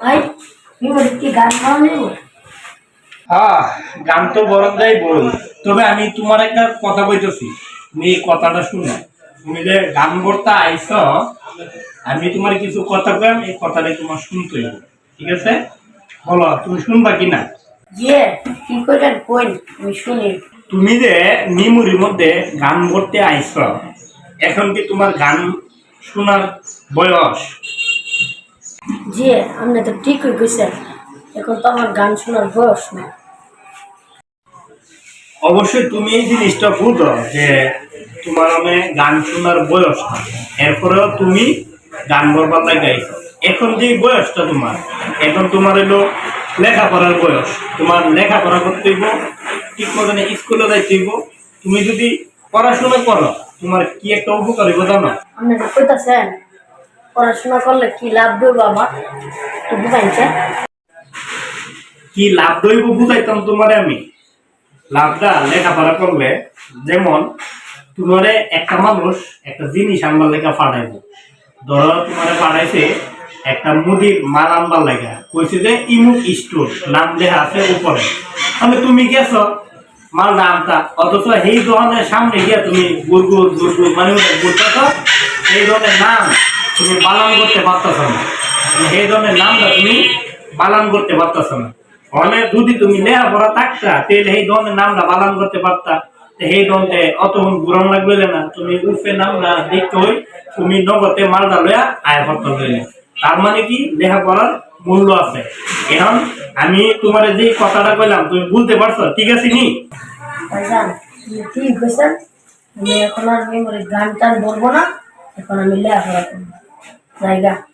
ভাই মেমোরি কি গান গাওয়া নেই হ্যাঁ গান তো বল তবে আমি তোমার একটা কথা কইতেছি। তুমি এই কথাটা শুনো। তুমি যে গান বলতে আইস আমি তোমার কিছু কথা কইম এই তোমার শুনতে ঠিক আছে? বলো তুমি শুনবা কি না যে কি কইলেন কইন আমি শুনি। তুমি যে মেমোরির মধ্যে গান করতে আইস এখন কি তোমার গান শোনার বয়স? যে আপনি তো ঠিকই কইছেন। এখন তো আমার গান শোনার বয়স না অবশ্যই তুমি এই জিনিসটা বুঝো যে তোমার মানে গান শোনার বয়স না এরপরেও তুমি গান করবার লাগাইছো। এখন যে বয়সটা তোমার এখন তোমার এলো লেখাপড়ার বয়স। তোমার লেখাপড়া করতে হইব ঠিক মতন স্কুলে যাইতে হইব। তুমি যদি পড়াশোনা করো তোমার কি একটা উপকার হইব জানো? আপনি কইতাছেন পড়াশোনা করলে কি লাভ দেব আমার একটু বুঝাইছে কি লাভ দইব বুঝাইতাম তোমারে আমি। লাভটা লেখাপড়া করলে যেমন তোমারে একটা মানুষ একটা জিনিস আনবার লেখা পাঠাইব। ধরো তোমারে পাঠাইছে একটা মুদির মাল আনবার লেখা কইছে যে, ইমুক স্টোর, নাম লেখা আছে উপরে। তাহলে তুমি গেছ মাল নামটা অথচ সেই দোকানের সামনে গিয়া তুমি গুরগুর গুরগুর মানে ঘুরতেছ সেই ধরনের নাম তুমি পালন করতে পারতেছ না। সেই ধরনের নামটা তুমি পালন করতে পারতেছ না। অনেক যদি তুমি লেখাপড়া থাকতা, তাহলে সেই ধরনের নামটা পালন করতে পারতা। সেই ধরনের অতক্ষণ গুরম লাগবে না। তুমি উর্ফে নাম না দেখতে হই, তুমি নগদে মালটা লইয়া আয় করতে লইলে তার মানে কি? লেখাপড়ার মূল্য আছে। এখন আমি তোমার যে কথাটা কইলাম, তুমি বুঝতে পারছ? ঠিক আছে নি? ঠিক কইছেন আমি এখন আর গান টান বলব না। এখন আমি লেখাপড়া করব। 哪一个。